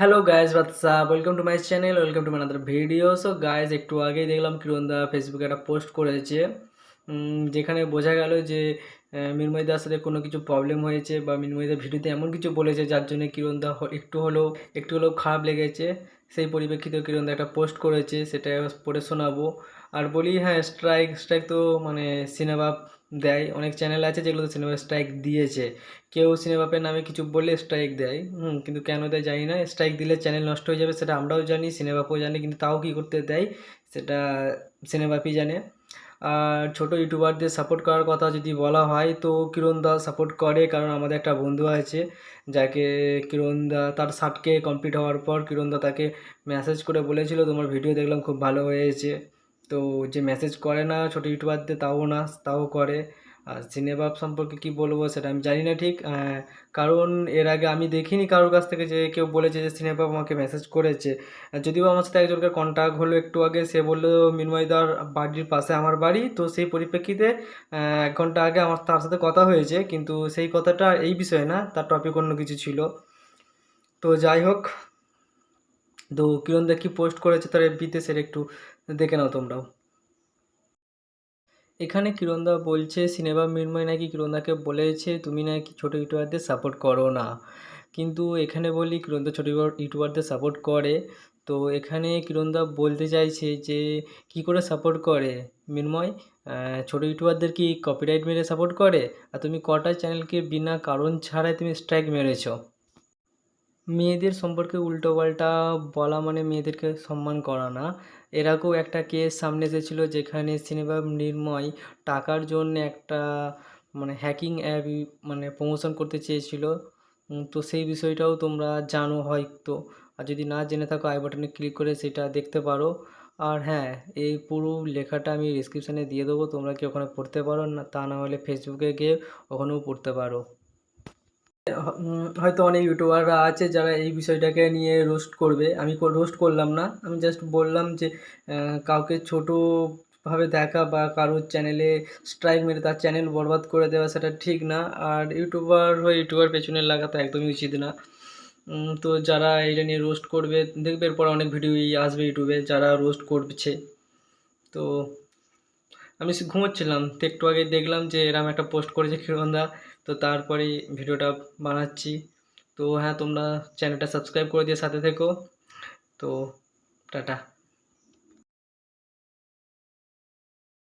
Hello guys WhatsApp welcome to my channel welcome to my other video so guys একটু আগেই দেখলাম কিরণদা ফেসবুকে একটা পোস্ট করেছে যেখানে বোঝা গেল যে মিনময়দার সাথে কোনো কিছু প্রবলেম হয়েছে বা মিনময়দার ভিডিওতে এমন কিছু বলেছে যার জন্য কিরণদা একটু হলেও একটু হলেও খারাপ লেগেছে। সেই পরিপ্রেক্ষিতে কিরণদা একটা পোস্ট করেছে, সেটা পড়ে শোনাবো। আর বলি হ্যাঁ স্ট্রাইক স্ট্রাইক তো মানে সিনেমা দেয়। অনেক চ্যানেল আছে যেগুলো সিনেমা স্ট্রাইক দিয়েছে। কেউ সিনেমাপের নামে কিছু বললে স্ট্রাইক দেয়। হুম, কিন্তু কেন দেয় জানি না। স্ট্রাইক দিলে চ্যানেল নষ্ট হয়ে যাবে সেটা আমরাও জানি সিনেমাপও জানি, কিন্তু তাও কী করতে দেয় সেটা সিনেমাপই জানে। আর ছোটো ইউটিউবারদের সাপোর্ট করার কথা যদি বলা হয়, তো কিরণদা সাপোর্ট করে, কারণ আমাদের একটা বন্ধু আছে, যাকে কিরণদা তার ষাটকে কমপ্লিট হওয়ার পর কিরণদা তাকে মেসেজ করে বলেছিল, তোমার ভিডিও দেখলাম, খুব ভালো হয়েছে। তো যে মেসেজ করে না ছোটো ইউটিউবারদের তাও না, তাও করে। আর সিনেবাব সম্পর্কে কি বলব সেটা আমি জানি না ঠিক। কারণ এর আগে আমি দেখিনি কারোর কাছ থেকে যে কেউ বলেছে যে সিনেবাব আমাকে মেসেজ করেছে। যদিও আমার সাথে একজনকে কন্ট্যাক্ট হলো একটু আগে, সে বলল মিনময়দার বাড়ির পাশে আমার বাড়ি। তো সেই পরিপ্রেক্ষিতে এক ঘণ্টা আগে আমার তার সাথে কথা হয়েছে। কিন্তু সেই কথাটা এই বিষয়ে না, তার টপিক অন্য কিছু ছিল। তো যাই হোক তো কিরণদা কি পোস্ট করেছে? তার সেটা একটু দেখে নাও তোমরাও। এখানে কিরণদা বলছে, সিনেমা মৃন্ময় নাকি কিরণদাকে বলেছে, তুমি নাকি ছোটো ইউটিউবারদের সাপোর্ট করো না। কিন্তু এখানে বলি কিরণদা ছোটো ইউটিউবারদের সাপোর্ট করে। তো এখানে কিরণদা বলতে চাইছে যে, কি করে সাপোর্ট করে মৃন্ময়? ছোটো ইউটিউবারদের কি কপিরাইট মেরে সাপোর্ট করে? আর তুমি কটা চ্যানেলকে বিনা কারণ ছাড়াই তুমি স্ট্রাইক মেরেছো? মেয়েদের সম্পর্কে উল্টোপাল্টা বলা মানে মেয়েদেরকে সম্মান করা না। এর আগেও একটা কেস সামনে এসেছিল যেখানে সিনেমা নির্ময় টাকার জন্য একটা মানে হ্যাকিং অ্যাপ মানে প্রমোশন করতে চেয়েছিল। তো সেই বিষয়টাও তোমরা জানো হয়তো। আর যদি না জেনে থাকো, আই বাটনে ক্লিক করে সেটা দেখতে পারো। আর হ্যাঁ এই পুরো লেখাটা আমি ডিসক্রিপশানে দিয়ে দেবো। তোমরা কি ওখানে পড়তে পারো না, তা না হলে ফেসবুকে গিয়ে ওখানেও পড়তে পারো। হয়তো অনেক ইউটিউবাররা আছে যারা এই বিষয়টাকে নিয়ে রোস্ট করবে। আমি রোস্ট করলাম না। আমি জাস্ট বললাম যে কাউকে ছোটোভাবে দেখা বা কারোর চ্যানেলে স্ট্রাইক মেরে তার চ্যানেল বরবাদ করে দেওয়া সেটা ঠিক না। আর ইউটিউবার হয়ে ইউটিউবার পেছনে লাগা তো একদমই উচিত না। তো যারা এটা নিয়ে রোস্ট করবে, দেখবে এরপর অনেক ভিডিও আসবে ইউটিউবে যারা রোস্ট করছে। তো আমি ঘুমোচ্ছিলাম। তো একটু আগে দেখলাম যে এরম একটা পোস্ট করেছে ক্ষীরন্দা তো তারপরেই ভিডিওটা বানাচ্ছি। তো হ্যাঁ তোমরা চ্যানেলটা সাবস্ক্রাইব করে দিয়ে সাথে থেকো। তো টাটা।